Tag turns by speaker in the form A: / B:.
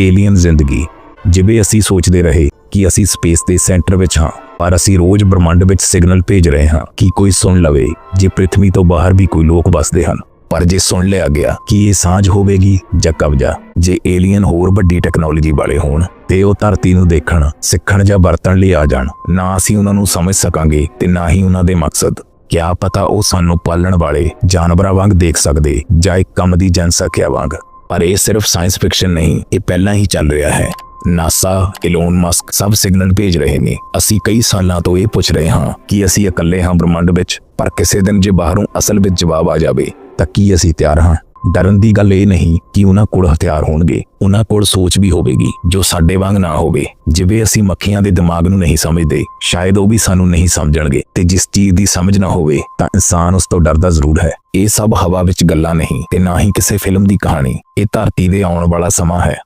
A: Alien ਜ਼ਿੰਦਗੀ। ਜਿਵੇਂ ਅਸੀਂ ਸੋਚਦੇ ਰਹੇ ਕਿ ਅਸੀਂ ਸਪੇਸ ਦੇ ਸੈਂਟਰ ਵਿੱਚ ਹਾਂ, ਪਰ ਅਸੀਂ ਰੋਜ਼ ਬ੍ਰਹਮੰਡ ਵਿੱਚ ਸਿਗਨਲ ਭੇਜ ਰਹੇ ਹਾਂ ਕਿ ਕੋਈ ਸੁਣ ਲਵੇ, ਜੇ ਪ੍ਰithvi ਤੋਂ ਬਾਹਰ ਵੀ ਕੋਈ ਲੋਕ ਵਸਦੇ ਹਨ। ਪਰ ਜੇ ਸੁਣ ਲਿਆ ਗਿਆ ਕਿ ਇਹ ਸਾਂਝ ਹੋਵੇਗੀ ਜਾਂ ਕਬਜ਼ਾ, ਜੇ ਏਲੀਅਨ ਹੋਰ ਵੱਡੀ ਟੈਕਨੋਲੋਜੀ ਵਾਲੇ ਹੋਣ, ਤੇ ਉਹ ਧਰਤੀ ਨੂੰ ਦੇਖਣ, ਸਿੱਖਣ ਜਾਂ ਵਰਤਣ ਲਈ ਆ ਜਾਣ, ਨਾ ਅਸੀਂ ਉਹਨਾਂ ਨੂੰ ਸਮਝ ਸਕਾਂਗੇ ਤੇ ਨਾ ਹੀ ਉਹਨਾਂ ਦੇ ਮਕਸਦ। ਕਿਆ ਪਤਾ ਉਹ ਸਾਨੂੰ ਪਾਲਣ ਵਾਲੇ ਜਾਨਵਰਾਂ ਵਾਂਗ ਦੇਖ ਸਕਦੇ ਜਾਂ ਇੱਕ ਕੰਮ ਦੀ ਜਨਸੰਖਿਆ ਵਾਂਗ। ਪਰ ਇਹ ਸਿਰਫ ਸਾਇੰਸ ਫਿਕਸ਼ਨ ਨਹੀਂ, ਇਹ ਪਹਿਲਾਂ ਹੀ ਚੱਲ ਰਿਹਾ ਹੈ। ਨਾਸਾ ਇਲੋਨ ਮਸਕ ਸਭ ਸਿਗਨਲ ਭੇਜ ਰਹੇ ਨੇ। ਅਸੀਂ ਕਈ ਸਾਲਾਂ ਤੋਂ ਇਹ ਪੁੱਛ ਰਹੇ ਹਾਂ ਕਿ ਅਸੀਂ ਇਕੱਲੇ ਹਾਂ ਬ੍ਰਹਮੰਡ ਵਿੱਚ, ਪਰ ਕਿਸੇ ਦਿਨ ਜੇ ਬਾਹਰੋਂ ਅਸਲ ਵਿੱਚ ਜਵਾਬ ਆ ਜਾਵੇ, ਤਾਂ ਕੀ ਅਸੀਂ ਤਿਆਰ ਹਾਂ? ਡਰਨ ਦੀ ਗੱਲ ਇਹ ਨਹੀਂ ਕਿ ਉਹਨਾਂ ਕੋਲ ਹਥਿਆਰ ਹੋਣਗੇ। ਉਹਨਾਂ ਕੋਲ ਸੋਚ ਵੀ ਹੋਵੇਗੀ, ਜੋ ਸਾਡੇ ਵਾਂਗ ਨਾ ਹੋਵੇ। ਜਿਵੇਂ ਅਸੀਂ ਮੱਖੀਆਂ ਦੇ ਦਿਮਾਗ ਨੂੰ ਨਹੀਂ ਸਮਝਦੇ, ਸ਼ਾਇਦ ਉਹ ਵੀ ਸਾਨੂੰ ਨਹੀਂ ਸਮਝਣਗੇ। ਤੇ ਜਿਸ ਚੀਜ਼ ਦੀ ਸਮਝ ਨਾ ਹੋਵੇ, ਤਾਂ ਇਨਸਾਨ ਉਸ ਤੋਂ ਡਰਦਾ ਜ਼ਰੂਰ ਹੈ। ਇਹ ਸਭ ਹਵਾ ਵਿੱਚ ਗੱਲਾਂ ਨਹੀਂ, ਤੇ ਨਾ ਹੀ ਕਿਸੇ ਫਿਲਮ ਦੀ ਕਹਾਣੀ। ਇਹ ਧਰਤੀ ਦੇ ਆਉਣ ਵਾਲਾ ਸਮਾਂ ਹੈ।